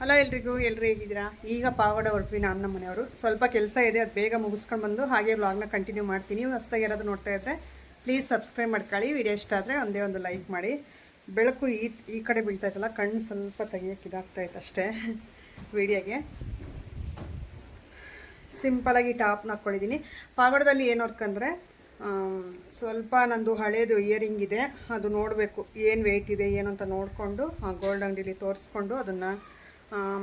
Hello ಎಲ್ರಿಗೂ ಎಲ್ಲರೂ ಹೇಗಿದ್ದೀರಾ? ಈಗ ಪಾವಡ ಹೊರಟ್ವಿ ನಾನು ನಮ್ಮ ಮನೆಯವರು. ಸ್ವಲ್ಪ ಕೆಲಸ ಇದೆ, ಅದು ಬೇಗ ಮುಗಿಸ್ಕೊಂಡು ಬಂದು ಹಾಗೆ ವ್ಲಾಗ್ನ ಕಂಟಿನ್ಯೂ ಮಾಡ್ತೀನಿ. ಹೊಸ್ದಾಗಿ ಯಾರಾದ್ರು ನೋಡ್ತಾ ಇದ್ದರೆ ಪ್ಲೀಸ್ ಸಬ್ಸ್ಕ್ರೈಬ್ ಮಾಡ್ಕೊಳ್ಳಿ. ವಿಡಿಯೋ ಇಷ್ಟ ಆದರೆ ಒಂದೇ ಒಂದು ಲೈಕ್ ಮಾಡಿ. ಬೆಳಕು ಈ ಈ ಕಡೆ ಬೀಳ್ತಾ ಇತ್ತಲ್ಲ ಕಣ್ಣು ಸ್ವಲ್ಪ ತೆಗಿಯೋಕೆ ಇದಾಗ್ತಾಯಿತ್ತು ಅಷ್ಟೇ ವಿಡಿಯೋಗೆ ಸಿಂಪಲಾಗಿ ಟಾಪ್ನ ಹಾಕ್ಕೊಂಡಿದ್ದೀನಿ. ಪಾವಡದಲ್ಲಿ ಏನು ವರ್ಕ್ ಅಂದರೆ ಸ್ವಲ್ಪ ನಂದು ಹಳೇದು ಇಯರಿಂಗ್ ಇದೆ, ಅದು ನೋಡಬೇಕು ಏನು ವೆಯ್ಟ್ ಇದೆ, ಏನು ಅಂತ ನೋಡಿಕೊಂಡು ಗೋಲ್ಡ್ ಅಂಗಡಿಲಿ ತೋರಿಸ್ಕೊಂಡು ಅದನ್ನು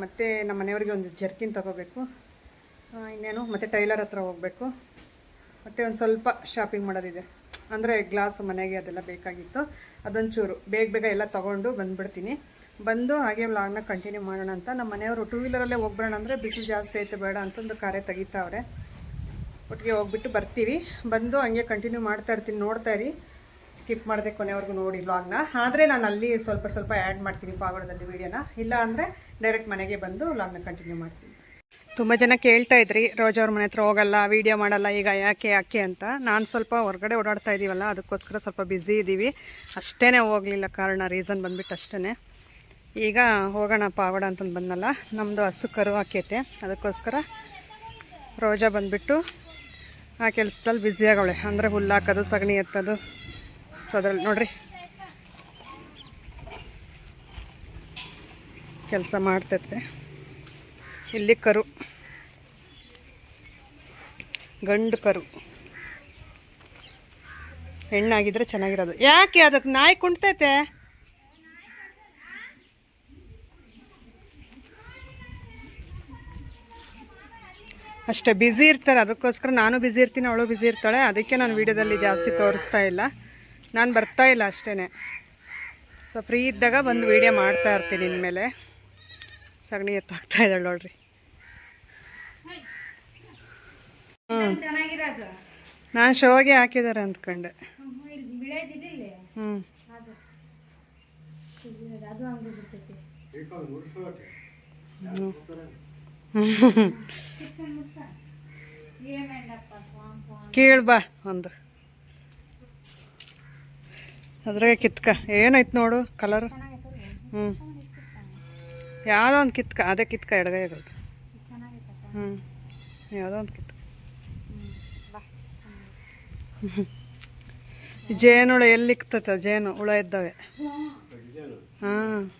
ಮತ್ತು ನಮ್ಮ ಮನೆಯವ್ರಿಗೆ ಒಂದು ಜರ್ಕಿನ್ ತಗೋಬೇಕು. ಇನ್ನೇನು, ಮತ್ತು ಟೈಲರ್ ಹತ್ರ ಹೋಗಬೇಕು. ಮತ್ತು ಒಂದು ಸ್ವಲ್ಪ ಶಾಪಿಂಗ್ ಮಾಡೋದಿದೆ. ಅಂದರೆ ಗ್ಲಾಸ್ ಮನೆಗೆ ಅದೆಲ್ಲ ಬೇಕಾಗಿತ್ತು. ಅದೊಂಚೂರು, ಬೇಗ ಬೇಗ ಎಲ್ಲ ತೊಗೊಂಡು ಬಂದುಬಿಡ್ತೀನಿ. ಬಂದು ಹಾಗೆ ವ್ಲಾಗ್ನ ಕಂಟಿನ್ಯೂ ಮಾಡೋಣ ಅಂತ. ನಮ್ಮ ಮನೆಯವರು ಟೂ ವೀಲರಲ್ಲೇ ಹೋಗ್ಬೇಡ ಅಂದರೆ ಬಿಸಿಲು ಜಾಸ್ತಿ ಐತೆ, ಬೇಡ ಅಂತಂದು ಕಾರೇ ತೆಗಿತಾವ್ರೆ. ಒಟ್ಟಿಗೆ ಹೋಗ್ಬಿಟ್ಟು ಬರ್ತೀವಿ. ಬಂದು ಹಂಗೆ ಕಂಟಿನ್ಯೂ ಮಾಡ್ತಾ ಇರ್ತೀನಿ. ನೋಡ್ತಾ ಇರಿ. ಸ್ಕಿಪ್ ಮಾಡಿದೆ ಕೊನೆವರೆಗೂ ನೋಡಿ ವ್ಲಾಗ್ನ ಆದರೆ ನಾನು ಅಲ್ಲಿ ಸ್ವಲ್ಪ ಸ್ವಲ್ಪ ಆ್ಯಡ್ ಮಾಡ್ತೀನಿ ಪಾವಡದಲ್ಲಿ ವೀಡಿಯೋನ ಇಲ್ಲ ಅಂದರೆ ಡೈರೆಕ್ಟ್ ಮನೆಗೆ ಬಂದು ಲಾಗ್ನ ಕಂಟಿನ್ಯೂ ಮಾಡ್ತೀನಿ. ತುಂಬ ಜನ ಕೇಳ್ತಾ ಇದ್ರಿ, ರೋಜಾ ಅವ್ರ ಮನೆ ಹತ್ರ ಹೋಗಲ್ಲ ವಿಡಿಯೋ ಮಾಡಲ್ಲ, ಈಗ ಯಾಕೆ ಯಾಕೆ ಅಂತ. ನಾನು ಸ್ವಲ್ಪ ಹೊರಗಡೆ ಓಡಾಡ್ತಾ ಇದ್ದೀವಲ್ಲ ಅದಕ್ಕೋಸ್ಕರ ಸ್ವಲ್ಪ ಬ್ಯುಸಿ ಇದ್ದೀವಿ ಅಷ್ಟೇ ಹೋಗಲಿಲ್ಲ, ಕಾರಣ ರೀಸನ್ ಬಂದ್ಬಿಟ್ಟು ಅಷ್ಟೇ ಈಗ ಹೋಗೋಣ ಪಾವಡ ಅಂತಂದು ಬಂದಲ್ಲ ನಮ್ಮದು ಹಸು ಕರು ಹಾಕೈತೆ ಅದಕ್ಕೋಸ್ಕರ ರೋಜಾ ಬಂದುಬಿಟ್ಟು ಆ ಕೆಲಸದಲ್ಲಿ ಬ್ಯುಸಿ ಆಗವಳೆ. ಅಂದರೆ ಹುಲ್ಲು ಹಾಕೋದು, ಸಗಣಿ ಎತ್ತೋದು. ಸೊ ಅದ್ರಲ್ಲಿ ನೋಡ್ರಿ. ಕೆಲಸ ಮಾಡ್ತೈತೆ. ಇಲ್ಲಿ ಕರು. ಗಂಡು ಕರು. ಹೆಣ್ಣಾಗಿದ್ರೆ ಚೆನ್ನಾಗಿರೋದು. ಯಾಕೆ ಅದಕ್ಕೆ ನಾಯಿ ಕುಣ್ತೈತೆ? ಅಷ್ಟೇ ಬ್ಯುಸಿ ಇರ್ತಾರೆ. ಅದಕ್ಕೋಸ್ಕರ ನಾನು ಬ್ಯುಸಿ ಇರ್ತೀನಿ, ಅವಳು ಬ್ಯುಸಿ ಇರ್ತಾಳೆ. ಅದಕ್ಕೆ ನಾನು ವೀಡಿಯೋದಲ್ಲಿ ಜಾಸ್ತಿ ತೋರಿಸ್ತಾ ಇಲ್ಲ. ನಾನು ಬರ್ತಾ ಇಲ್ಲ ಅಷ್ಟೇ ಸೊ ಫ್ರೀ ಇದ್ದಾಗ ಬಂದು ವೀಡಿಯೋ ಮಾಡ್ತಾ ಇರ್ತೀನಿ ಇನ್ಮೇಲೆ. ಸಗಣಿ ಎತ್ತಾಗ್ತಾ ಇದ್ದಾಳೆ ನೋಡ್ರಿ. ಹ್ಞೂ ನಾನು ಶೋಗೆ ಹಾಕಿದ್ದಾರೆ ಅಂದ್ಕೊಂಡೆ. ಹ್ಞೂ ಬಾ ಒಂದು. ಅದ್ರಾಗ ಕಿತ್ಕ. ಏನೈತೆ ನೋಡು ಕಲರು ಹ್ಞೂ ಯಾವುದೋ ಒಂದು ಕಿತ್ಕ, ಅದೇ ಕಿತ್ಕ ಎಡಗೈ ಹ್ಞೂ ಯಾವುದೋ ಒಂದು ಕಿತ್ಕ. ಜೇನುಳ ಎಲ್ಲಿ ಇಕ್ತತ? ಜೇನು, ಹುಳ ಇದ್ದಾವೆ. ಹಾಂ.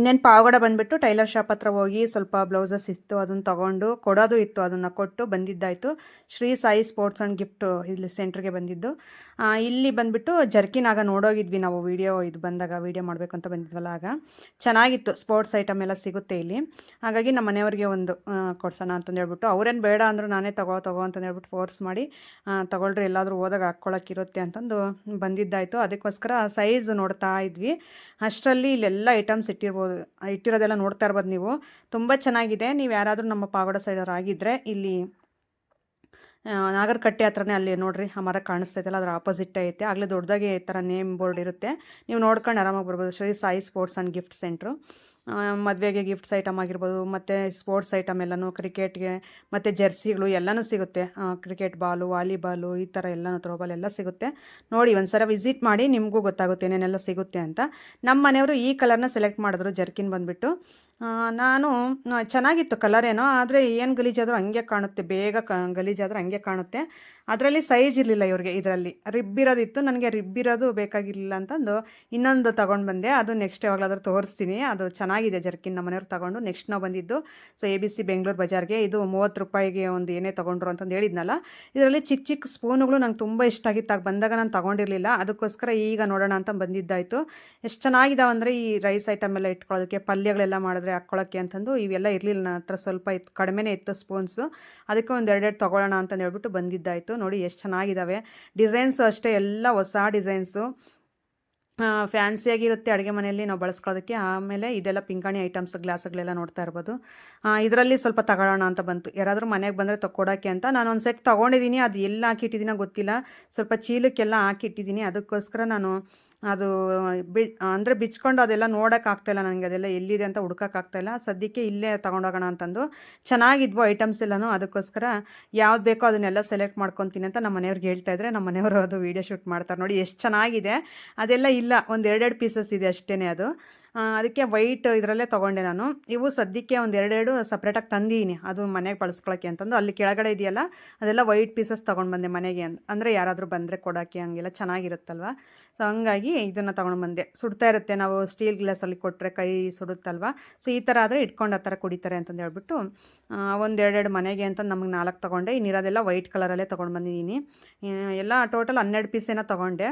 ಇನ್ನೇನು ಪಾವಗಡ ಬಂದುಬಿಟ್ಟು ಟೈಲರ್ ಶಾಪ್ ಹತ್ರ ಹೋಗಿ ಸ್ವಲ್ಪ ಬ್ಲೌಸಸ್ ಇತ್ತು, ಅದನ್ನು ತಗೊಂಡು ಕೊಡೋದು ಇತ್ತು, ಅದನ್ನು ಕೊಟ್ಟು ಬಂದಿದ್ದಾಯಿತು. Shri Sai sports and gift ಇಲ್ಲಿ ಸೆಂಟ್ರಿಗೆ ಬಂದಿದ್ದು. ಇಲ್ಲಿ ಬಂದುಬಿಟ್ಟು ಜರ್ಕಿನ್ ಆಗ ನೋಡೋಗಿದ್ವಿ ನಾವು ವಿಡಿಯೋ, ಇದು ಬಂದಾಗ ವಿಡಿಯೋ ಮಾಡಬೇಕು ಅಂತ ಬಂದಿದ್ವಲ್ಲ ಆಗ. ಚೆನ್ನಾಗಿತ್ತು, ಸ್ಪೋರ್ಟ್ಸ್ ಐಟಮ್ ಎಲ್ಲ ಸಿಗುತ್ತೆ ಇಲ್ಲಿ. ಹಾಗಾಗಿ ನಮ್ಮ ಮನೆಯವ್ರಿಗೆ ಒಂದು ಕೊಡ್ಸೋಣ ಅಂತಂದು ಹೇಳ್ಬಿಟ್ಟು, ಅವ್ರೇನು ಬೇಡ ಅಂದರು ನಾನೇ ತಗೋ ತಗೋ ಅಂತಂದು ಹೇಳ್ಬಿಟ್ಟು ಫೋರ್ಸ್ ಮಾಡಿ ತಗೊಳ್ರಿ ಎಲ್ಲಾದರೂ ಹೋದಾಗ ಹಾಕ್ಕೊಳಕ್ಕಿರುತ್ತೆ ಅಂತಂದು ಬಂದಿದ್ದಾಯಿತು. ಅದಕ್ಕೋಸ್ಕರ ಸೈಜ್ ನೋಡ್ತಾ ಇದ್ವಿ. ಅಷ್ಟರಲ್ಲಿ ಇಲ್ಲೆಲ್ಲ ಐಟಮ್ಸ್ ಇಟ್ಟಿರ್ಬೋದು. ಇಟ್ಟಿರೋದೆಲ್ಲ ನೋಡ್ತಾ ಇರ್ಬೋದು ನೀವು. ತುಂಬ ಚೆನ್ನಾಗಿದೆ. ನೀವು ಯಾರಾದರೂ ನಮ್ಮ ಪಾಗೋಡ ಸೈಡವ್ರು ಆಗಿದ್ದರೆ ಇಲ್ಲಿ ನಾಗರಕಟ್ಟೆ ಹತ್ರನೇ ಅಲ್ಲಿ ನೋಡ್ರಿ, ಆ ಮರ ಕಾಣಿಸ್ತೈತಲ್ಲ ಅದರ ಆಪೋಸಿಟ್ ಐತೆ. ಆಗಲೇ ದೊಡ್ಡದಾಗಿ ಈ ಥರ ನೇಮ್ ಬೋರ್ಡ್ ಇರುತ್ತೆ. ನೀವು ನೋಡ್ಕೊಂಡು ಆರಾಮಾಗಿ ಬರ್ಬೋದು. Shri Sai sports and gift centre. ಮದುವೆಗೆ ಗಿಫ್ಟ್ಸ್ ಐಟಮ್ ಆಗಿರ್ಬೋದು, ಮತ್ತು ಸ್ಪೋರ್ಟ್ಸ್ ಐಟಮ್ ಎಲ್ಲನೂ ಕ್ರಿಕೆಟ್ಗೆ ಮತ್ತು ಜೆರ್ಸಿಗಳು ಎಲ್ಲನೂ ಸಿಗುತ್ತೆ. ಕ್ರಿಕೆಟ್ ಬಾಲು ವಾಲಿಬಾಲು ಈ ಥರ ಎಲ್ಲನೂ ಥ್ರೋಬಾಲ್ ಎಲ್ಲ ಸಿಗುತ್ತೆ. ನೋಡಿ, ಒಂದ್ಸಲ ವಿಸಿಟ್ ಮಾಡಿ ನಿಮಗೂ ಗೊತ್ತಾಗುತ್ತೆ ಏನೇನೆಲ್ಲ ಸಿಗುತ್ತೆ ಅಂತ. ನಮ್ಮ ಮನೆಯವರು ಈ ಕಲರ್ನ ಸೆಲೆಕ್ಟ್ ಮಾಡಿದ್ರು, ಜರ್ಕಿನ್ ಬಂದುಬಿಟ್ಟು. ನಾನು ಚೆನ್ನಾಗಿತ್ತು ಕಲರ್ ಏನೋ, ಆದರೆ ಏನು ಗಲೀಜಾದರೂ ಹಂಗೆ ಕಾಣುತ್ತೆ, ಬೇಗ ಕ ಗಲೀಜಾದರೂ ಹಂಗೆ ಕಾಣುತ್ತೆ. ಅದರಲ್ಲಿ ಸೈಜ್ ಇರಲಿಲ್ಲ ಇವ್ರಿಗೆ ಇದರಲ್ಲಿ. ರಿಬ್ ಇರೋದಿತ್ತು, ನನಗೆ ರಿಬ್ ಇರೋದು ಬೇಕಾಗಿರಲಿಲ್ಲ ಅಂತಂದು ಇನ್ನೊಂದು ತೊಗೊಂಡು ಬಂದೆ. ಅದು ನೆಕ್ಸ್ಟ್ ಯಾವಾಗಲಾದ್ರೂ ತೋರಿಸ್ತೀನಿ, ಅದು ಚೆನ್ನಾಗಿದೆ ಜರ್ಕಿನ್ ನಮ್ಮ ಮನೆಯವ್ರು ತಗೊಂಡು. ನೆಕ್ಸ್ಟ್ ನಾವು ಬಂದಿದ್ದು so A B C Bengaluru ಬಜಾರ್ಗೆ. ಇದು ಮೂವತ್ತು ರೂಪಾಯಿಗೆ ಒಂದು ಏನೇ ತೊಗೊಂಡ್ರು ಅಂತಂದು ಹೇಳಿದ್ನಲ್ಲ. ಇದರಲ್ಲಿ ಚಿಕ್ಕ ಚಿಕ್ಕ ಸ್ಪೂನುಗಳು ನಂಗೆ ತುಂಬ ಇಷ್ಟ ಆಗಿತ್ತು. ಆಗ ಬಂದಾಗ ನಾನು ತೊಗೊಂಡಿರಲಿಲ್ಲ. ಅದಕ್ಕೋಸ್ಕರ ಈಗ ನೋಡೋಣ ಅಂತ ಬಂದಿದ್ದಾಯಿತು. ಎಷ್ಟು ಚೆನ್ನಾಗಿದಾವೆ ಅಂದರೆ ಈ ರೈಸ್ ಐಟಮ್ ಎಲ್ಲ ಇಟ್ಕೊಳ್ಳೋದಕ್ಕೆ, ಪಲ್ಯಗಳೆಲ್ಲ ಮಾಡಿದ್ರೆ ಹಾಕ್ಕೊಳ್ಳೋಕ್ಕೆ ಅಂತಂದು ಇವೆಲ್ಲ ಇರಲಿಲ್ಲ. ನನ್ನ ಹತ್ರ ಸ್ವಲ್ಪ ಇತ್ತು ಕಡಿಮೆನೇ ಇತ್ತು ಸ್ಪೂನ್ಸು. ಅದಕ್ಕೆ ಒಂದು ಎರಡೆರಡು ತೊಗೊಳ್ಳೋಣ ಅಂತಂದು ಹೇಳ್ಬಿಟ್ಟು ಬಂದಿದ್ದಾಯಿತು. ನೋಡಿ ಎಷ್ಟು ಚೆನ್ನಾಗಿದ್ದಾವೆ ಡಿಸೈನ್ಸು ಅಷ್ಟೇ, ಎಲ್ಲ ಹೊಸ ಡಿಸೈನ್ಸು. ಫ್ಯಾನ್ಸಿಯಾಗಿರುತ್ತೆ ಅಡುಗೆ ಮನೆಯಲ್ಲಿ ನಾವು ಬಳಸ್ಕೊಳ್ಳೋದಕ್ಕೆ. ಆಮೇಲೆ ಇದೆಲ್ಲ ಪಿಂಗಾಣಿ ಐಟಮ್ಸ್ ಗ್ಲಾಸ್ಗಳೆಲ್ಲ ನೋಡ್ತಾ ಇರ್ಬೋದು. ಇದರಲ್ಲಿ ಸ್ವಲ್ಪ ತಗೊಳ್ಳೋಣ ಅಂತ ಬಂತು. ಯಾರಾದರೂ ಮನೆಗೆ ಬಂದರೆ ತಗೊಡೋಕ್ಕೆ ಅಂತ ನಾನು ಒಂದು ಸೆಟ್ ತೊಗೊಂಡಿದ್ದೀನಿ ಅದು ಎಲ್ಲ ಹಾಕಿಟ್ಟಿದ್ದೀನೋ ಗೊತ್ತಿಲ್ಲ. ಸ್ವಲ್ಪ ಚೀಲಕ್ಕೆಲ್ಲ ಹಾಕಿಟ್ಟಿದ್ದೀನಿ ಅದಕ್ಕೋಸ್ಕರ ನಾನು ಅದು ಬಿ, ಅಂದರೆ ಬಿಚ್ಕೊಂಡು ಅದೆಲ್ಲ ನೋಡೋಕ್ಕಾಗ್ತಾಯಿಲ್ಲ ನನಗೆ. ಅದೆಲ್ಲ ಎಲ್ಲಿದೆ ಅಂತ ಹುಡ್ಕೋಕ್ಕಾಗ್ತಾಯಿಲ್ಲ ಸದ್ಯಕ್ಕೆ ಇಲ್ಲೇ ತೊಗೊಂಡೋಗೋಣ ಅಂತಂದು. ಚೆನ್ನಾಗಿದ್ವು ಐಟಮ್ಸ್ ಎಲ್ಲನೂ. ಅದಕ್ಕೋಸ್ಕರ ಯಾವ್ದು ಬೇಕೋ ಅದನ್ನೆಲ್ಲ ಸೆಲೆಕ್ಟ್ ಮಾಡ್ಕೊತೀನಿ ಅಂತ ನಮ್ಮ ಮನೆಯವ್ರಿಗೆ ಹೇಳ್ತಾ ಇದ್ರೆ ನಮ್ಮ ಮನೆಯವರು ಅದು ವೀಡಿಯೋ ಶೂಟ್ ಮಾಡ್ತಾರೆ ನೋಡಿ. ಎಷ್ಟು ಚೆನ್ನಾಗಿದೆ. ಅದೆಲ್ಲ ಇಲ್ಲ ಒಂದು ಎರಡೆರಡು ಪೀಸಸ್ ಇದೆ ಅಷ್ಟೇ ಅದು. ಅದಕ್ಕೆ ವೈಟ್ ಇದರಲ್ಲೇ ತೊಗೊಂಡೆ ನಾನು. ಇವು ಸದ್ಯಕ್ಕೆ ಒಂದು ಎರಡೆರಡು ಸಪ್ರೇಟಾಗಿ ತಂದಿದ್ದೀನಿ. ಅದು ಮನೆಗೆ ಬಳಸ್ಕೊಳಕ್ಕೆ ಅಂತಂದು. ಅಲ್ಲಿ ಕೆಳಗಡೆ ಇದೆಯಲ್ಲ, ಅದೆಲ್ಲ ವೈಟ್ ಪೀಸಸ್ ತೊಗೊಂಡು ಬಂದೆ ಮನೆಗೆ ಅಂತ ಅಂದರೆ ಯಾರಾದರೂ ಬಂದರೆ ಕೊಡೋಕ್ಕೆ ಹಂಗೆಲ್ಲ ಚೆನ್ನಾಗಿರುತ್ತಲ್ವ? ಸೊ ಹಂಗಾಗಿ ಇದನ್ನು ತೊಗೊಂಡು ಬಂದೆ. ಸುಡ್ತಾ ಇರುತ್ತೆ. ನಾವು ಸ್ಟೀಲ್ ಗ್ಲಾಸಲ್ಲಿ ಕೊಟ್ಟರೆ ಕೈ ಸುಡುತ್ತಲ್ವ? ಸೊ ಈ ಥರ ಆದರೆ ಇಟ್ಕೊಂಡು ಆ ಥರ ಕುಡಿತಾರೆ ಅಂತಂದು ಹೇಳ್ಬಿಟ್ಟು ಒಂದು ಎರಡೆರಡು ಮನೆಗೆ ಅಂತ ನಮಗೆ ನಾಲ್ಕು ತೊಗೊಂಡೆ. ಇನ್ನಿರೋದೆಲ್ಲ ವೈಟ್ ಕಲರಲ್ಲೇ ತೊಗೊಂಡು ಬಂದಿದ್ದೀನಿ. ಎಲ್ಲ ಟೋಟಲ್ ಹನ್ನೆರಡು ಪೀಸೇನ ತೊಗೊಂಡೆ.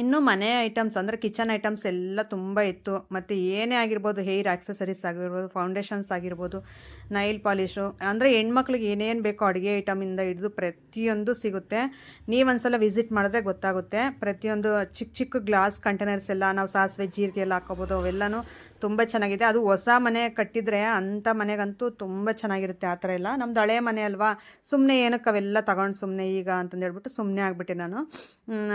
ಇನ್ನು ಮನೆ ಐಟಮ್ಸ್ ಅಂದರೆ ಕಿಚನ್ ಐಟಮ್ಸ್ ಎಲ್ಲ ತುಂಬ ಇತ್ತು. ಮತ್ತು ಏನೇ ಆಗಿರ್ಬೋದು ಹೇರ್ ಆಕ್ಸೆಸರೀಸ್ ಆಗಿರ್ಬೋದು ಫೌಂಡೇಶನ್ಸ್ ಆಗಿರ್ಬೋದು ನೈಲ್ ಪಾಲಿಶು ಅಂದರೆ ಹೆಣ್ಮಕ್ಳಿಗೆ ಏನೇನು ಬೇಕೋ ಅಡುಗೆ ಐಟಮಿಂದ ಹಿಡಿದು ಪ್ರತಿಯೊಂದು ಸಿಗುತ್ತೆ. ನೀವು ಒಂದ್ಸಲ ವಿಸಿಟ್ ಮಾಡಿದ್ರೆ ಗೊತ್ತಾಗುತ್ತೆ. ಪ್ರತಿಯೊಂದು ಚಿಕ್ಕ ಚಿಕ್ಕ ಗ್ಲಾಸ್ ಕಂಟೈನರ್ಸ್ ಎಲ್ಲ ನಾವು ಸಾಸಿವೆ ಜೀರಿಗೆ ಎಲ್ಲ ಹಾಕೋಬೋದು ಅವೆಲ್ಲನೂ ತುಂಬ ಚೆನ್ನಾಗಿದೆ. ಅದು ಹೊಸ ಮನೆ ಕಟ್ಟಿದರೆ ಅಂಥ ಮನೆಗಂತೂ ತುಂಬ ಚೆನ್ನಾಗಿರುತ್ತೆ ಆ ಥರ ಎಲ್ಲ. ನಮ್ದು ಹಳೆ ಮನೆ ಅಲ್ವಾ? ಸುಮ್ಮನೆ ಏನಕ್ಕೆ ಅವೆಲ್ಲ ತಗೊಂಡು ಸುಮ್ಮನೆ ಈಗ ಅಂತಂದೇಳ್ಬಿಟ್ಟು ಸುಮ್ಮನೆ ಆಗಿಬಿಟ್ಟೆ ನಾನು.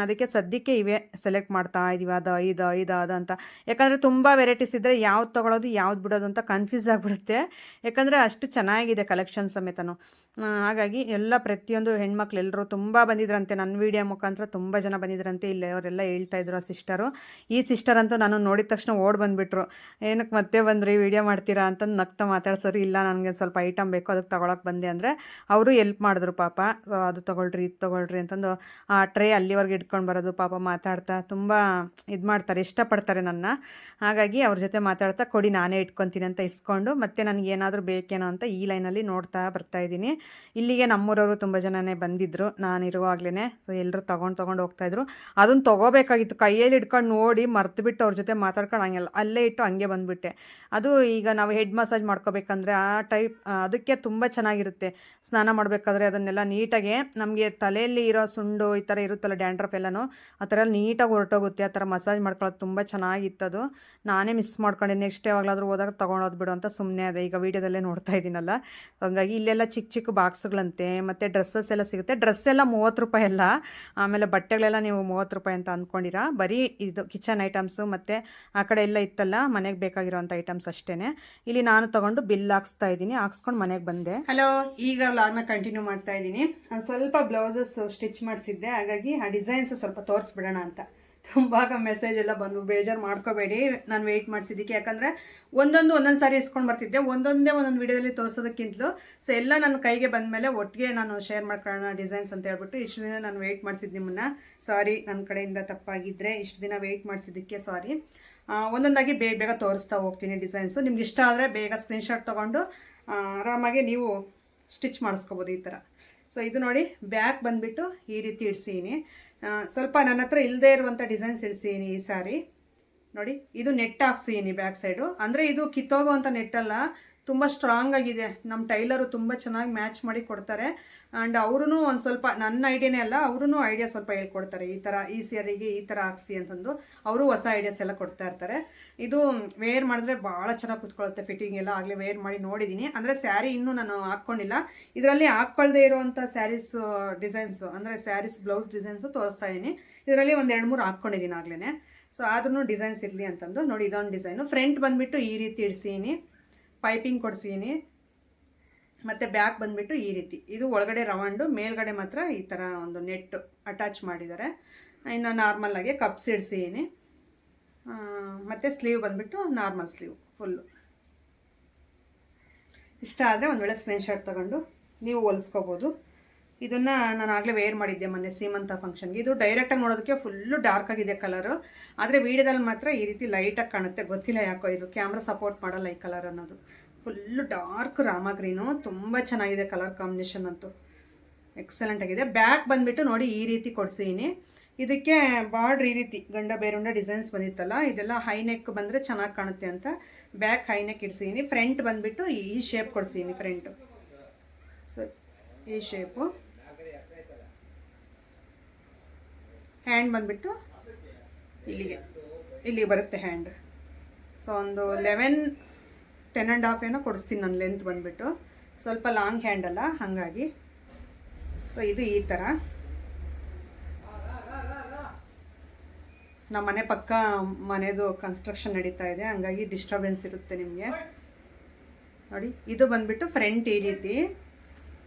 ಅದಕ್ಕೆ ಸದ್ಯಕ್ಕೆ ಇವೇ ಸೆಲೆಕ್ಟ್ ಮಾಡ್ತಾ ಇದೀವಿ. ಅದು ಐದು ಇದು, ಅದು ಅಂತ. ಯಾಕಂದರೆ ತುಂಬ ವೆರೈಟೀಸ್ ಇದ್ದರೆ ಯಾವ್ದು ತೊಗೊಳೋದು, ಯಾವ್ದು ಬಿಡೋದು ಅಂತ ಕನ್ಫ್ಯೂಸ್ ಆಗಿಬಿಡುತ್ತೆ. ಯಾಕಂದರೆ ಅಷ್ಟು ಚೆನ್ನಾಗಿದೆ ಕಲೆಕ್ಷನ್ ಸಮೇತನು. ಹಾಗಾಗಿ ಎಲ್ಲ ಪ್ರತಿಯೊಂದು ಹೆಣ್ಮಕ್ಳು ಎಲ್ಲರೂ ತುಂಬ ಬಂದಿದ್ರಂತೆ. ನನ್ನ ವೀಡಿಯೋ ಮುಖಾಂತರ ತುಂಬ ಜನ ಬಂದಿದ್ರಂತೆ. ಇಲ್ಲಿ ಅವರೆಲ್ಲ ಹೇಳ್ತಾ ಇದ್ರು ಆ ಸಿಸ್ಟರು ಈ ಸಿಸ್ಟರ್ ಅಂತೂ ನಾನು ನೋಡಿದ ತಕ್ಷಣ ಓಡ್ ಬಂದುಬಿಟ್ರು. ಏನಕ್ಕೆ ಮತ್ತೆ ಬಂದ್ರಿ? ವೀಡಿಯೋ ಮಾಡ್ತೀರಾ ಅಂತಂದು ನಗ್ತಾ ಮಾತಾಡ್ಸೋರು ಇಲ್ಲ, ನನಗೆ ಸ್ವಲ್ಪ ಐಟಮ್ ಬೇಕು, ಅದಕ್ಕೆ ತೊಗೊಳಕ್ಕೆ ಬಂದೆ. ಅಂದರೆ ಅವರು ಎಲ್ಪ್ ಮಾಡಿದ್ರು ಪಾಪ. ಸೊ, ಅದು ತೊಗೊಳ್ರಿ, ಇದು ತೊಗೊಳ್ರಿ ಅಂತಂದು ಆ ಟ್ರೇ ಅಲ್ಲಿವರೆಗೆ ಇಟ್ಕೊಂಡು ಬರೋದು ಪಾಪ ಮಾತಾಡ್ತಾ ತುಂಬ ಇದು ಮಾಡ್ತಾರೆ, ಇಷ್ಟಪಡ್ತಾರೆ ನನ್ನ. ಹಾಗಾಗಿ ಅವ್ರ ಜೊತೆ ಮಾತಾಡ್ತಾ, ಕೊಡಿ, ನಾನೇ ಇಟ್ಕೊತೀನಿ ಅಂತ ಇಸ್ಕೊಂಡು, ಮತ್ತೆ ನನಗೆ ಏನಾದರೂ ಬೇಕೇನೋ ಅಂತ ಈ ಲೈನಲ್ಲಿ ನೋಡ್ತಾ ಬರ್ತಾ ಇದ್ದೀನಿ. ಇಲ್ಲಿಗೆ ನಮ್ಮೂರವರು ತುಂಬ ಜನನೇ ಬಂದಿದ್ದರು ನಾನು ಇರುವಾಗಲೇ ಸೊ ಎಲ್ಲರೂ ತೊಗೊಂಡು ತೊಗೊಂಡು ಹೋಗ್ತಾಯಿದ್ರು ಅದನ್ನು ತೊಗೋಬೇಕಾಗಿತ್ತು. ಕೈಯಲ್ಲಿ ಇಟ್ಕೊಂಡು ನೋಡಿ ಮರ್ತು ಬಿಟ್ಟು ಅವ್ರ ಜೊತೆ ಮಾತಾಡ್ಕೊಂಡು ಹಂಗೆಲ್ಲ, ಅಲ್ಲೇ ಇಟ್ಟು ಹಂಗೆ ಬಂದುಬಿಟ್ಟೆ. ಅದು ಈಗ ನಾವು ಹೆಡ್ ಮಸಾಜ್ ಮಾಡ್ಕೋಬೇಕಂದ್ರೆ ಆ ಟೈಪ್ ಅದಕ್ಕೆ ತುಂಬ ಚೆನ್ನಾಗಿರುತ್ತೆ. ಸ್ನಾನ ಮಾಡಬೇಕಾದ್ರೆ ಅದನ್ನೆಲ್ಲ ನೀಟಾಗಿ ನಮಗೆ ತಲೆಯಲ್ಲಿ ಇರೋ ಸುಂಡು ಈ ಥರ ಇರುತ್ತಲ್ಲ ಡ್ಯಾಂಡ್ರಫ್ ಎಲ್ಲನೂ, ಆ ಥರ ನೀಟಾಗಿ ಹೊರಟೋಗುತ್ತೆ, ಆ ಥರ ಮಸಾಜ್ ಮಾಡ್ಕೊಳ್ಳೋದು ತುಂಬ ಚೆನ್ನಾಗಿತ್ತದು ನಾನೇ ಮಿಸ್ ಮಾಡ್ಕೊಂಡೆ. ನೆಕ್ಸ್ಟ್ ಯಾವಾಗಲಾದ್ರೂ ಹೋದಾಗ ತೊಗೊಂಡೋದು ಬಿಡು ಅಂತ ಸುಮ್ಮನೆ ಅದೇ. ಈಗ ವೀಡಿಯೋದಲ್ಲೇ ನೋಡ್ತಾ ಇದ್ದೀನಲ್ಲ. ಹಂಗಾಗಿ ಇಲ್ಲೆಲ್ಲ ಚಿಕ್ಕ ಚಿಕ್ಕ ಬಾಕ್ಸ್ಗಳಂತೆ, ಮತ್ತು ಡ್ರೆಸ್ಸಸ್ ಎಲ್ಲ ಸಿಗುತ್ತೆ. ಡ್ರೆಸ್ ಎಲ್ಲ ಮೂವತ್ತು ರೂಪಾಯಿ ಎಲ್ಲ ಆಮೇಲೆ ಬಟ್ಟೆಗಳೆಲ್ಲ ನೀವು ಮೂವತ್ತು ರೂಪಾಯಿ ಅಂತ ಅಂದ್ಕೊಂಡಿರಾ. ಬರೀ ಇದು ಕಿಚನ್ ಐಟಮ್ಸು ಮತ್ತು ಆ ಕಡೆ ಎಲ್ಲ ಇತ್ತಲ್ಲ ಮನೆಗೆ ಬೇಕಾಗಿರೋಂಥ ಐಟಮ್ಸ್ ಅಷ್ಟೇ ಇಲ್ಲಿ ನಾನು ತಗೊಂಡು ಬಿಲ್ ಹಾಕ್ಸ್ತಾ ಇದ್ದೀನಿ. ಹಾಕ್ಸ್ಕೊಂಡು ಮನೆಗೆ ಬಂದೆ. ಹಲೋ ಈಗ ಲಾಗ್ನ ಕಂಟಿನ್ಯೂ ಮಾಡ್ತಾ ಇದ್ದೀನಿ. ಸ್ವಲ್ಪ ಬ್ಲೌಸಸ್ ಸ್ಟಿಚ್ ಮಾಡಿಸಿದ್ದೆ. ಹಾಗಾಗಿ ಆ ಡಿಸೈನ್ಸ್ ಸ್ವಲ್ಪ ತೋರಿಸ್ಬಿಡೋಣ ಅಂತ. ತುಂಬ ಮೆಸೇಜ್ ಎಲ್ಲ ಬಂದು ಬೇಜಾರು ಮಾಡ್ಕೋಬೇಡಿ. ನಾನು ವೆಯ್ಟ್ ಮಾಡಿಸಿದ್ದಕ್ಕೆ. ಯಾಕಂದರೆ ಒಂದೊಂದು ಒಂದೊಂದು ಸಾರಿ ಇಸ್ಕೊಂಡು ಬರ್ತಿದ್ದೆ. ಒಂದೊಂದೇ ಒಂದೊಂದು ವಿಡಿಯೋದಲ್ಲಿ ತೋರಿಸೋದಕ್ಕಿಂತಲೂ ಸೊ ಎಲ್ಲ ನನ್ನ ಕೈಗೆ ಬಂದಮೇಲೆ ಒಟ್ಟಿಗೆ ನಾನು ಶೇರ್ ಮಾಡ್ಕೊಳ್ಳೋಣ ಡಿಸೈನ್ಸ್ ಅಂತ ಹೇಳ್ಬಿಟ್ಟು ಇಷ್ಟು ದಿನ ನಾನು ವೆಯ್ಟ್ ಮಾಡಿಸಿದ್ದು ನಿಮ್ಮನ್ನ. ಸಾರಿ ನನ್ನ ಕಡೆಯಿಂದ ತಪ್ಪಾಗಿದ್ದರೆ ಇಷ್ಟು ದಿನ ವೆಯ್ಟ್ ಮಾಡಿಸಿದ್ದಕ್ಕೆ. ಸಾರಿ ಒಂದೊಂದಾಗಿ ಬೇಗ ಬೇಗ ತೋರಿಸ್ತಾ ಹೋಗ್ತೀನಿ ಡಿಸೈನ್ಸು ನಿಮ್ಗೆ ಇಷ್ಟ ಆದರೆ ಬೇಗ ಸ್ಕ್ರೀನ್ಶಾಟ್ ತೊಗೊಂಡು ಆರಾಮಾಗಿ ನೀವು ಸ್ಟಿಚ್ ಮಾಡಿಸ್ಕೋಬೋದು ಈ ಥರ ಸೊ ಇದು ನೋಡಿ ಬ್ಯಾಕ್ ಬಂದುಬಿಟ್ಟು ಈ ರೀತಿ ಇಡ್ಸೀನಿ. ಸ್ವಲ್ಪ ನನ್ನ ಹತ್ರ ಇಲ್ಲದೇ ಇರುವಂಥ ಡಿಸೈನ್ಸ್ ಇಡ್ಸೀನಿ ಈ ಸಾರಿ ನೋಡಿ, ಇದು ನೆಟ್ ಹಾಕ್ಸೀನಿ ಬ್ಯಾಕ್ ಸೈಡು ಅಂದರೆ ಇದು ಕಿತ್ತೋಗುವಂಥ ನೆಟ್ಟಲ್ಲ ತುಂಬ ಸ್ಟ್ರಾಂಗ್ ಆಗಿದೆ. ನಮ್ಮ ಟೈಲರು ತುಂಬ ಚೆನ್ನಾಗಿ ಮ್ಯಾಚ್ ಮಾಡಿ ಕೊಡ್ತಾರೆ. ಆ್ಯಂಡ್ ಅವರು ಒಂದು ಸ್ವಲ್ಪ ನನ್ನ ಐಡಿಯಾನೇ ಅಲ್ಲ ಅವರು ಐಡಿಯಾ ಸ್ವಲ್ಪ ಹೇಳ್ಕೊಡ್ತಾರೆ. ಈ ಥರ ಈ ಸಿಯರಿಗೆ ಈ ಥರ ಹಾಕ್ಸಿ ಅಂತಂದು ಅವರು ಹೊಸ ಐಡಿಯಾಸ್ ಎಲ್ಲ ಕೊಡ್ತಾ ಇರ್ತಾರೆ. ಇದು ವೇರ್ ಮಾಡಿದ್ರೆ ಭಾಳ ಚೆನ್ನಾಗಿ ಕುತ್ಕೊಳ್ಳುತ್ತೆ ಫಿಟ್ಟಿಂಗ್ ಎಲ್ಲ ಆಗಲೇ ವೇರ್ ಮಾಡಿ ನೋಡಿದ್ದೀನಿ ಅಂದರೆ ಸ್ಯಾರಿ ಇನ್ನೂ ನಾನು ಹಾಕ್ಕೊಂಡಿಲ್ಲ. ಇದರಲ್ಲಿ ಹಾಕ್ಕೊಳ್ದೇ ಇರುವಂಥ ಸ್ಯಾರೀಸ್ ಡಿಸೈನ್ಸು ಅಂದರೆ ಸ್ಯಾರೀಸ್ ಬ್ಲೌಸ್ ಡಿಸೈನ್ಸು ತೋರಿಸ್ತಾ ಇದ್ದೀನಿ ಇದರಲ್ಲಿ ಒಂದು ಎರಡು ಮೂರು ಹಾಕ್ಕೊಂಡಿದ್ದೀನಿ ಆಗಲೇ ಸೊ ಆದ್ರೂ ಡಿಸೈನ್ಸ್ ಇರಲಿ ಅಂತಂದು. ನೋಡಿ, ಇದೊಂದು ಡಿಸೈನು ಫ್ರಂಟ್ ಬಂದುಬಿಟ್ಟು ಈ ರೀತಿ ಇಡ್ಸೀನಿ ಪೈಪಿಂಗ್ ಕೊಡಿಸಿದ್ದೀನಿ ಮತ್ತು ಬ್ಯಾಕ್ ಬಂದುಬಿಟ್ಟು ಈ ರೀತಿ. ಇದು ಒಳಗಡೆ ರೌಂಡು, ಮೇಲ್ಗಡೆ ಮಾತ್ರ ಈ ಥರ ಒಂದು ನೆಟ್ ಅಟ್ಯಾಚ್ ಮಾಡಿದ್ದಾರೆ. ಇನ್ನು ನಾರ್ಮಲಾಗಿ ಕಪ್ಸ್ ಇಡ್ಸಿದ್ದೀನಿ ಮತ್ತು ಸ್ಲೀವ್ ಬಂದುಬಿಟ್ಟು ನಾರ್ಮಲ್ ಸ್ಲೀವ್ ಫುಲ್ಲು ಇಷ್ಟ ಆದರೆ ಒಂದು ವೇಳೆ ಸ್ಕ್ರೀನ್ಶಾಟ್ ತೊಗೊಂಡು ನೀವು ಹೊಲಿಸ್ಕೋಬೋದು. ಇದನ್ನು ನಾನು ಆಗಲೇ ವೇರ್ ಮಾಡಿದ್ದೆ ಮೊನ್ನೆ ಸೀಮಂತ ಫಂಕ್ಷನ್ಗೆ ಇದು ಡೈರೆಕ್ಟಾಗಿ ನೋಡೋದಕ್ಕೆ ಫುಲ್ಲು ಡಾರ್ಕ್ ಆಗಿದೆ ಕಲರು ಆದರೆ ವೀಡಿಯೋದಲ್ಲಿ ಮಾತ್ರ ಈ ರೀತಿ ಲೈಟಾಗಿ ಕಾಣುತ್ತೆ. ಗೊತ್ತಿಲ್ಲ ಯಾಕೋ ಇದು ಕ್ಯಾಮ್ರಾ ಸಪೋರ್ಟ್ ಮಾಡಲ್ಲ ಈ ಕಲರ್ ಅನ್ನೋದು. ಫುಲ್ಲು ಡಾರ್ಕ್ ರಾಮ ಗ್ರೀನು ತುಂಬ ಚೆನ್ನಾಗಿದೆ ಕಲರ್ ಕಾಂಬಿನೇಷನ್ ಅಂತೂ. ಎಕ್ಸಲೆಂಟ್ ಆಗಿದೆ. ಬ್ಯಾಕ್ ಬಂದುಬಿಟ್ಟು ನೋಡಿ ಈ ರೀತಿ ಕೊಡಿಸಿದ್ದೀನಿ ಇದಕ್ಕೆ ಬಾರ್ಡ್ರ್ ಈ ರೀತಿ, ಗಂಡ ಬೇರುಂಡ ಡಿಸೈನ್ಸ್ ಬಂದಿತ್ತಲ್ಲ, ಇದೆಲ್ಲ ಹೈ ನೆಕ್ ಬಂದರೆ ಚೆನ್ನಾಗಿ ಕಾಣುತ್ತೆ ಅಂತ ಬ್ಯಾಕ್ ಹೈ ನೆಕ್ ಇಡ್ಸಿದ್ದೀನಿ ಫ್ರಂಟ್ ಬಂದುಬಿಟ್ಟು ಈ ಶೇಪ್ ಕೊಡಿಸಿದ್ದೀನಿ ಫ್ರಂಟು ಸೊ ಈ ಶೇಪು ಹ್ಯಾಂಡ್ ಬಂದುಬಿಟ್ಟು ಇಲ್ಲಿಗೆ ಇಲ್ಲಿಗೆ ಬರುತ್ತೆ ಹ್ಯಾಂಡ್ ಸೊ ಒಂದು ಲೆವೆನ್ ಟೆನ್ ಆ್ಯಂಡ್ ಹಾಫ್ ಏನೋ ಕೊಡಿಸ್ತೀನಿ ನನ್ನ ಲೆಂತ್ ಬಂದುಬಿಟ್ಟು. ಸ್ವಲ್ಪ ಲಾಂಗ್ ಹ್ಯಾಂಡ್ ಅಲ್ಲ, ಹಾಗಾಗಿ. ಸೊ ಇದು ಈ ಥರ ನಮ್ಮ ಮನೆ ಪಕ್ಕ ಮನೆದು ಕನ್ಸ್ಟ್ರಕ್ಷನ್ ನಡೀತಾ ಇದೆ, ಹಂಗಾಗಿ ಡಿಸ್ಟರ್ಬೆನ್ಸ್ ಇರುತ್ತೆ ನಿಮಗೆ. ನೋಡಿ, ಇದು ಬಂದುಬಿಟ್ಟು ಫ್ರಂಟ್ ಈ ರೀತಿ.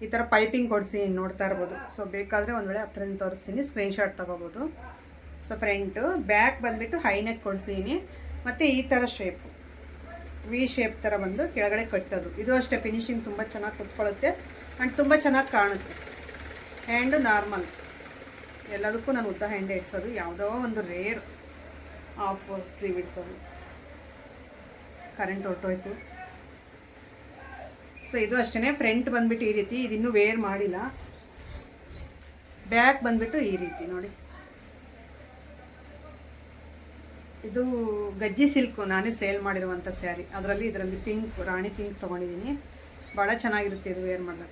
ಈ ಥರ ಪೈಪಿಂಗ್ ಕೊಡಿಸಿ ನೋಡ್ತಾ ಇರ್ಬೋದು. ಸೊ ಬೇಕಾದರೆ ಒಂದು ವೇಳೆ ಹತ್ರದಿಂದ ತೋರಿಸ್ತೀನಿ. ಸ್ಕ್ರೀನ್ಶಾಟ್ ತೊಗೋಬೋದು. ಸೊ ಫ್ರಂಟು ಬ್ಯಾಕ್ ಬಂದುಬಿಟ್ಟು ಹೈನೆಕ್ ಕೊಡಿಸೀನಿ ಮತ್ತು ಈ ಥರ ಶೇಪ್ ವಿ ಶೇಪ್ ಥರ ಬಂದು ಕೆಳಗಡೆ ಕಟ್ಟೋದು. ಇದು ಅಷ್ಟೇ ಫಿನಿಶಿಂಗ್ ತುಂಬ ಚೆನ್ನಾಗಿ ಕುತ್ಕೊಳ್ಳುತ್ತೆ ಆ್ಯಂಡ್ ತುಂಬ ಚೆನ್ನಾಗಿ ಕಾಣುತ್ತೆ. ಹ್ಯಾಂಡು ನಾರ್ಮಲ್ ಎಲ್ಲದಕ್ಕೂ ನಾನು ಉದ್ದ ಹ್ಯಾಂಡ್ ಇಡ್ಸೋದು. ಯಾವುದೋ ಒಂದು ರೇರ್ ಆಫ್ ಸ್ಲೀವ್ ಇಡ್ಸೋದು. ಕರೆಂಟ್ ಹೊರಟೋಯ್ತು ಸೊ ಇದು ಅಷ್ಟೇ ಫ್ರಂಟ್ ಬಂದ್ಬಿಟ್ಟು ಈ ರೀತಿ. ಇದಿನ್ನೂ ವೇರ್ ಮಾಡಿಲ್ಲ. ಬ್ಯಾಕ್ ಬಂದ್ಬಿಟ್ಟು ಈ ರೀತಿ ನೋಡಿ. ಇದು ಗಜ್ಜಿ ಸಿಲ್ಕು ನಾನೇ ಸೇಲ್ ಮಾಡಿರುವಂಥ ಸ್ಯಾರಿ ಅದರಲ್ಲಿ ಇದರಲ್ಲಿ ಪಿಂಕ್ ರಾಣಿ ಪಿಂಕ್ ತೊಗೊಂಡಿದ್ದೀನಿ. ಭಾಳ ಚೆನ್ನಾಗಿರುತ್ತೆ ಇದು ವೇರ್ ಮಾಡಿದಾಗ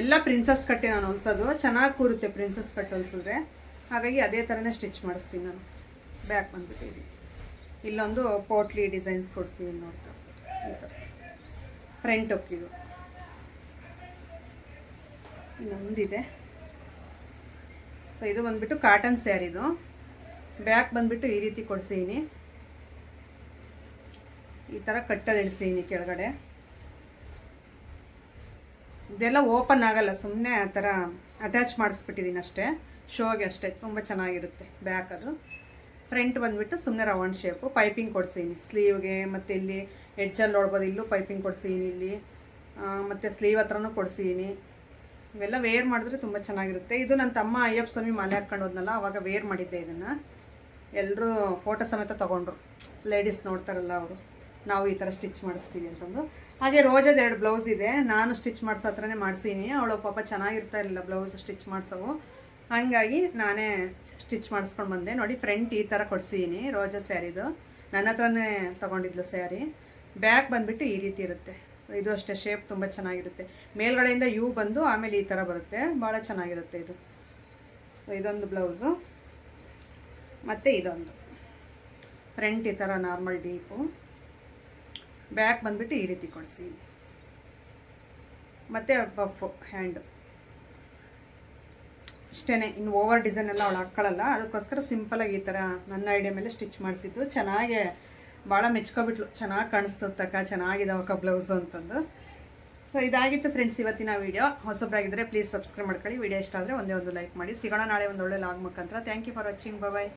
ಎಲ್ಲ ಪ್ರಿನ್ಸಸ್ ಕಟ್ಟೆ ನಾನು ಹೊಲ್ಸೋದು. ಚೆನ್ನಾಗಿ ಕೂರುತ್ತೆ ಪ್ರಿನ್ಸಸ್ ಕಟ್ ಹೊಲ್ಸಿದ್ರೆ. ಹಾಗಾಗಿ ಅದೇ ಥರನೇ ಸ್ಟಿಚ್ ಮಾಡಿಸ್ತೀನಿ ನಾನು. ಬ್ಯಾಕ್ ಬಂದ್ಬಿಟ್ಟು ಇದು. ಇಲ್ಲೊಂದು ಪೋಟ್ಲಿ ಡಿಸೈನ್ಸ್ ಕೊಡ್ತೀನಿ ನೋಡ್ತಾ. ಫ್ರಂಟ್ ಒಕ್ಕಿದು ಇನ್ನೊಂದಿದೆ. ಸೊ ಇದು ಬಂದ್ಬಿಟ್ಟು ಕಾಟನ್ ಸ್ಯಾರಿದು ಬ್ಯಾಕ್ ಬಂದ್ಬಿಟ್ಟು ಈ ರೀತಿ ಕೊಡ್ಸೀನಿ. ಈ ಥರ ಕಟ್ಟೋದು ಇಡ್ಸೀನಿ ಕೆಳಗಡೆ. ಇದೆಲ್ಲ ಓಪನ್ ಆಗಲ್ಲ ಸುಮ್ಮನೆ ಆ ಥರ ಅಟ್ಯಾಚ್ ಮಾಡಿಸ್ಬಿಟ್ಟಿದ್ದೀನಿ ಅಷ್ಟೇ. ಶೋಗೆ ಅಷ್ಟೇ, ತುಂಬ ಚೆನ್ನಾಗಿರುತ್ತೆ ಬ್ಯಾಕ್ ಅದು. ಫ್ರಂಟ್ ಬಂದ್ಬಿಟ್ಟು ಸುಮ್ಮನೆ ರೌಂಡ್ ಶೇಪು ಪೈಪಿಂಗ್ ಕೊಡ್ಸೀನಿ. ಸ್ಲೀವ್ಗೆ ಮತ್ತು ಇಲ್ಲಿ ಎಡ್ಜಲ್ಲಿ ನೋಡ್ಬೋದು, ಇಲ್ಲೂ ಪೈಪಿಂಗ್ ಕೊಡ್ಸಿದ್ದೀನಿ ಇಲ್ಲಿ. ಮತ್ತು ಸ್ಲೀವ್ ಹತ್ರನೂ ಕೊಡ್ಸಿದ್ದೀನಿ ಇವೆಲ್ಲ ವೇರ್ ಮಾಡಿದ್ರೆ ತುಂಬ ಚೆನ್ನಾಗಿರುತ್ತೆ. ಇದು ನನ್ನ ತಮ್ಮ ಅಯ್ಯಪ್ಪ ಸ್ವಾಮಿ ಮಾಲೆ ಹಾಕ್ಕೊಂಡು ಹೋದ್ನಲ್ಲ, ಅವಾಗ ವೇರ್ ಮಾಡಿದ್ದೆ ಇದನ್ನು. ಎಲ್ಲರೂ ಫೋಟೋ ಸಮೇತ ತೊಗೊಂಡ್ರು. ಲೇಡೀಸ್ ನೋಡ್ತಾರಲ್ಲ ಅವರು. ನಾವು ಈ ಥರ ಸ್ಟಿಚ್ ಮಾಡಿಸ್ತೀವಿ ಅಂತಂದು. ಹಾಗೆ ರೋಜದ ಎರಡು ಬ್ಲೌಸ್ ಇದೆ. ನಾನು ಸ್ಟಿಚ್ ಮಾಡಿಸೋ ಹತ್ರನೇ ಮಾಡಿಸೀನಿ. ಅವಳು ಪಾಪ ಚೆನ್ನಾಗಿರ್ತಾ ಇರಲಿಲ್ಲ ಬ್ಲೌಸ್ ಸ್ಟಿಚ್ ಮಾಡಿಸೋವು. ಹಾಗಾಗಿ ನಾನೇ ಸ್ಟಿಚ್ ಮಾಡಿಸ್ಕೊಂಡು ಬಂದೆ. ನೋಡಿ ಫ್ರಂಟ್ ಈ ಥರ ಕೊಡ್ಸಿದ್ದೀನಿ ರೋಜ ಸ್ಯಾರಿದು. ನನ್ನ ಹತ್ರನೇ ತೊಗೊಂಡಿದ್ಲು ಸ್ಯಾರಿ. ಬ್ಯಾಕ್ ಬಂದುಬಿಟ್ಟು ಈ ರೀತಿ ಇರುತ್ತೆ. ಇದು ಅಷ್ಟೇ ಶೇಪ್ ತುಂಬ ಚೆನ್ನಾಗಿರುತ್ತೆ. ಮೇಲ್ಗಡೆಯಿಂದ ಯು ಬಂದು ಆಮೇಲೆ ಈ ಥರ ಬರುತ್ತೆ. ಭಾಳ ಚೆನ್ನಾಗಿರುತ್ತೆ ಇದು. ಸೊ ಇದೊಂದು ಬ್ಲೌಸು ಮತ್ತು ಇದೊಂದು. ಫ್ರಂಟ್ ಈ ಥರ ನಾರ್ಮಲ್ ಡೀಪು ಬ್ಯಾಕ್ ಬಂದುಬಿಟ್ಟು ಈ ರೀತಿ ಕೊಡಿಸಿ. ಮತ್ತು ಬಫ್ ಹ್ಯಾಂಡು ಇಷ್ಟೇ ಇನ್ನು ಓವರ್ ಡಿಸೈನ್ ಎಲ್ಲ ಅವಳು ಹಾಕ್ಕೊಳ್ಳಲ್ಲ ಅದಕ್ಕೋಸ್ಕರ ಸಿಂಪಲಾಗಿ ಈ ಥರ ನನ್ನ ಐಡಿಯಾ ಮೇಲೆ ಸ್ಟಿಚ್ ಮಾಡಿಸಿದ್ದು. ಚೆನ್ನಾಗೆ ಭಾಳ ಮೆಚ್ಕೊಬಿಟ್ಲು. ಚೆನ್ನಾಗಿ ಕಾಣಿಸ್ತಕ್ಕ ಚೆನ್ನಾಗಿದಾವಕ್ಕ ಬ್ಲೌಸು ಅಂತಂದು. ಸೊ ಇದಾಗಿತ್ತು ಫ್ರೆಂಡ್ಸ್ ಇವತ್ತಿನ ವೀಡಿಯೋ ಹೊಸಬ್ರಾಗಿದ್ದರೆ ಪ್ಲೀಸ್ ಸಬ್ಸ್ಕ್ರೈಬ್ ಮಾಡ್ಕೊಳ್ಳಿ. ವೀಡಿಯೋ ಇಷ್ಟ ಆದರೆ ಒಂದೇ ಒಂದು ಲೈಕ್ ಮಾಡಿ. ಸಿಗೋಣ ನಾಳೆ ಒಂದು ಒಳ್ಳೆ ಲಾಗ್ ಮುಖಾಂತರ. Thank you for watching bye